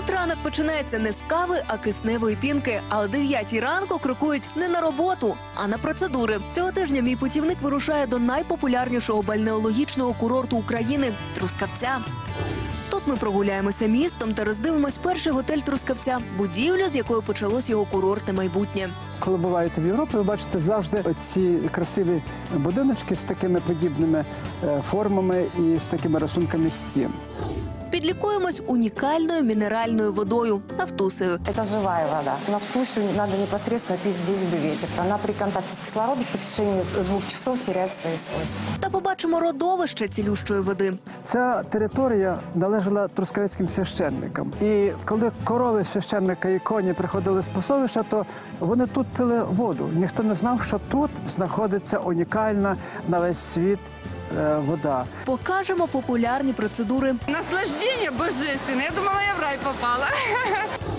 Тут ранок починається не з кави, а кисневої пінки. А о 9 ранку крокують не на роботу, а на процедури. Цього тижня мій путівник вирушає до найпопулярнішого бальнеологічного курорту України Трускавця. Тут ми прогуляємося містом та роздивимось перший готель Трускавця, будівлю, з якої почалось його курортне майбутнє. Коли буваєте в Європі, ви бачите завжди ці красиві будиночки з такими подібними е, формами і з такими рисунками стін. Підлікуємось унікальною мінеральною водою Нафтусею. Это живая вода. Нафтусю надо непосредственно пить здесь в бювете. Она при контакте с кислородом в течение двух часов теряет свои свойства. Та побачимо родовище цілющої води. Ця територія належала трускавецьким священникам. І коли корови священника і коні приходили з пасовища, то вони тут пили воду. Ніхто не знав, що тут знаходиться унікальна на весь світ е, вода. Покажемо популярні процедури Наслаждення божественне. Я думала, я в рай попала.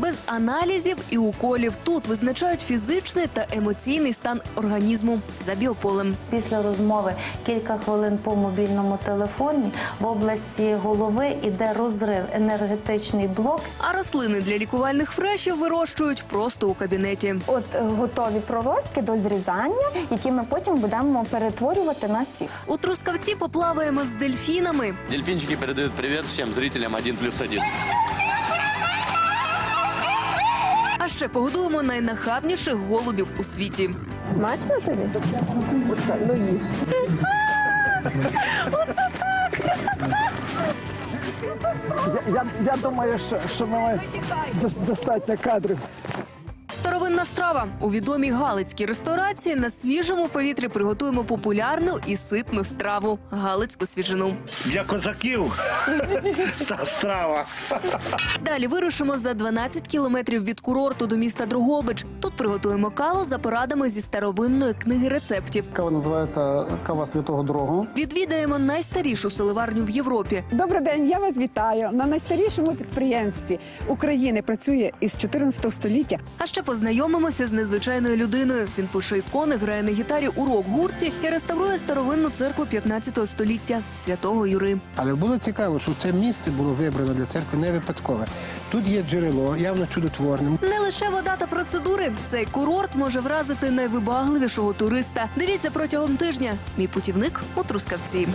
без аналізів і уколів. Тут визначають фізичний та емоційний стан організму за біополем. Після розмови кілька хвилин по мобільному телефоні в області голови іде розрив, енергетичний блок. А рослини для лікувальних фрешів вирощують просто у кабінеті. От е, готові проростки до зрізання, які ми потім будемо перетворювати на сік. У трускавці поплаваємо з дельфінами. Дельфинчики передают привет всем зрителям 1 плюс 1. А ще погодуємо найнахабніших голубів у світі. Я, я, я думаю, що, що ми маємо достатньо кадрів. Старовинна страва у відомій галицькій ресторації на свіжому повітрі приготуємо популярну і ситну страву галицьку свіжину. Для козаків та страва. Далі вирушимо за 12 кілометрів від курорту до міста Дрогобич. Тут приготуємо каву за порадами зі старовинної книги рецептів. Кава називається кава святого Дрогу. Відвідаємо найстарішу селеварню в Європі. Добрий день, я вас вітаю. На найстарішому підприємстві України працює із 14 століття. А ще познайомимося з незвичайною людиною. Він пише ікони, грає на гітарі у рок-гурті і реставрує старовинну церкву 15 століття святого Юри. Але було цікаво, що це місце було вибрано для церкви не випадкове. Тут є джерело, явно чудотворним. Не лише вода та процедури. Цей курорт може вразити найвибагливішого туриста. Дивіться протягом тижня. Мій путівник у Трускавці.